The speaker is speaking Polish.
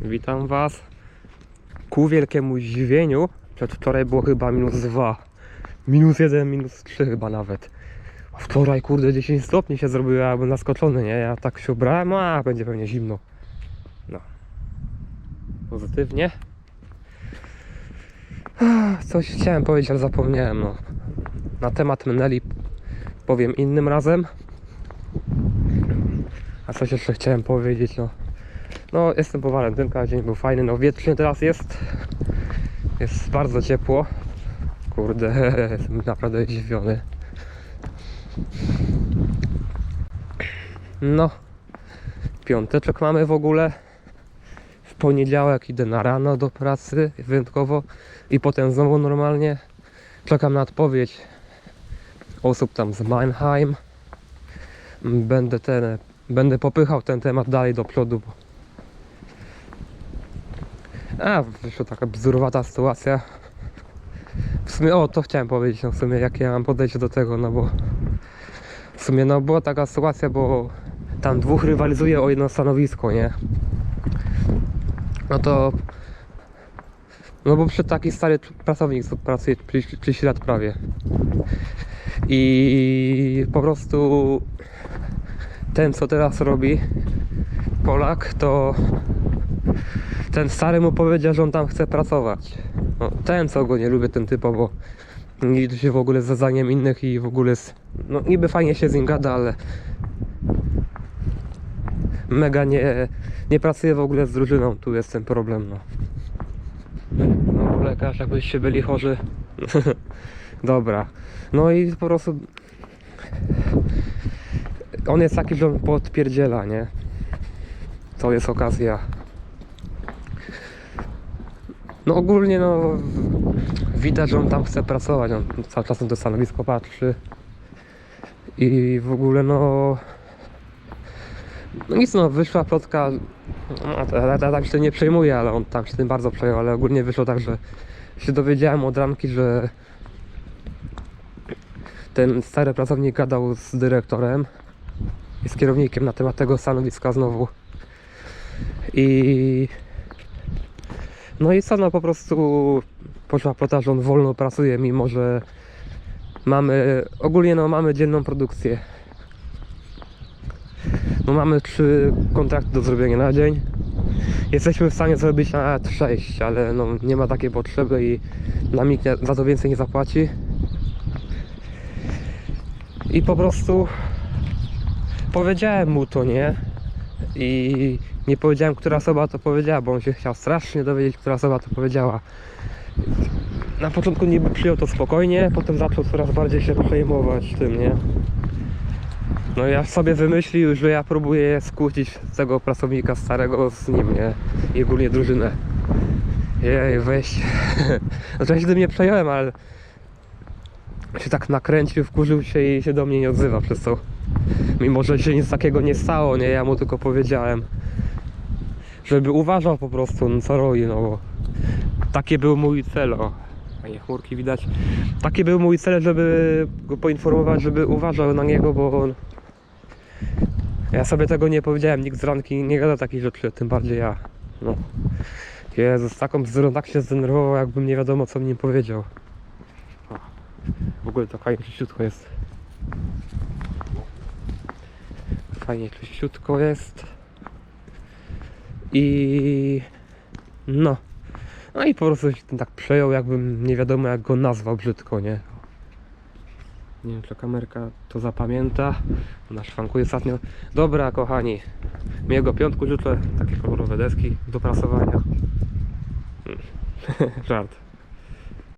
Witam Was. Ku wielkiemu zdziwieniu, przedwczoraj było chyba minus 2. Minus 1, minus 3 chyba nawet. A wczoraj kurde 10 stopni się zrobiło, ja byłem zaskoczony, nie? Ja tak się ubrałem, a będzie pewnie zimno. No. Pozytywnie. Coś chciałem powiedzieć, ale zapomniałem, no. Na temat Meneli powiem innym razem. A coś jeszcze chciałem powiedzieć, no. No, jestem po walentynkach, dzień był fajny, no wiecznie teraz jest. Jest bardzo ciepło. Kurde, jestem naprawdę zdziwiony. No, piąteczek mamy w ogóle. W poniedziałek idę na rano do pracy, wyjątkowo. I potem znowu normalnie. Czekam na odpowiedź osób tam z Mannheim. Będę ten, będę popychał ten temat dalej do przodu. A, wyszła taka bzdurowata sytuacja. W sumie, o, to chciałem powiedzieć, no w sumie, jakie ja mam podejście do tego, no bo w sumie, no była taka sytuacja, bo tam dwóch rywalizuje o jedno stanowisko, nie? No to no bo przy taki stary pracownik co pracuje 30 lat prawie. I po prostu ten co teraz robi Polak to ten stary mu powiedział, że on tam chce pracować. No, ten co go nie lubię, ten typowo nie liczy się w ogóle z zadaniem innych i w ogóle z, no niby fajnie się z nim gada, ale mega nie, nie w ogóle z drużyną, tu jest ten problem no. No lekarz jakbyście byli chorzy. Dobra. No i po prostu on jest taki, że on podpierdziela, nie? To jest okazja. No ogólnie no widać, że on tam chce pracować, on cały czas na to stanowisko patrzy. I w ogóle no no nic no, wyszła plotka. No, ja, tam się nie przejmuję, ale on tam się tym bardzo przejął, ale ogólnie wyszło tak, że się dowiedziałem od ramki, że ten stary pracownik gadał z dyrektorem i z kierownikiem na temat tego stanowiska znowu. I no i no po prostu poszła on wolno pracuje, mimo że mamy, ogólnie no mamy dzienną produkcję. No mamy trzy kontrakty do zrobienia na dzień. Jesteśmy w stanie zrobić nawet sześć, ale no nie ma takiej potrzeby i nam nikt za to więcej nie zapłaci. I po prostu powiedziałem mu to, nie? I nie powiedziałem, która osoba to powiedziała, bo on się chciał strasznie dowiedzieć, która osoba to powiedziała. Na początku niby przyjął to spokojnie, potem zaczął coraz bardziej się przejmować tym, nie? No ja sobie wymyślił, że ja próbuję skłócić tego pracownika starego z nim, nie? I ogólnie drużynę. Jej, weź. To ja się nie przejąłem, ale się tak nakręcił, wkurzył się i się do mnie nie odzywa przez to. Mimo, że się nic takiego nie stało, nie? Ja mu tylko powiedziałem, żeby uważał po prostu, no co robi, no bo taki był mój cel, o. Fajnie chmurki widać. Taki był mój cel, żeby go poinformować, żeby uważał na niego, bo on... Ja sobie tego nie powiedziałem, nikt z ranki nie gada takich rzeczy, tym bardziej ja. No. Jezus, taką bzdurą tak się zdenerwował, jakbym nie wiadomo co mi powiedział. O. W ogóle to fajnie czyściutko jest. Fajnie czyściutko jest. I... No. No i po prostu się tym tak przejął, jakbym nie wiadomo jak go nazwał brzydko, nie? Nie wiem, czy kamerka to zapamięta. Ona szwankuje ostatnio. Dobra, kochani. Miłego piątku życzę. Takie kolorowe deski do prasowania. Żart.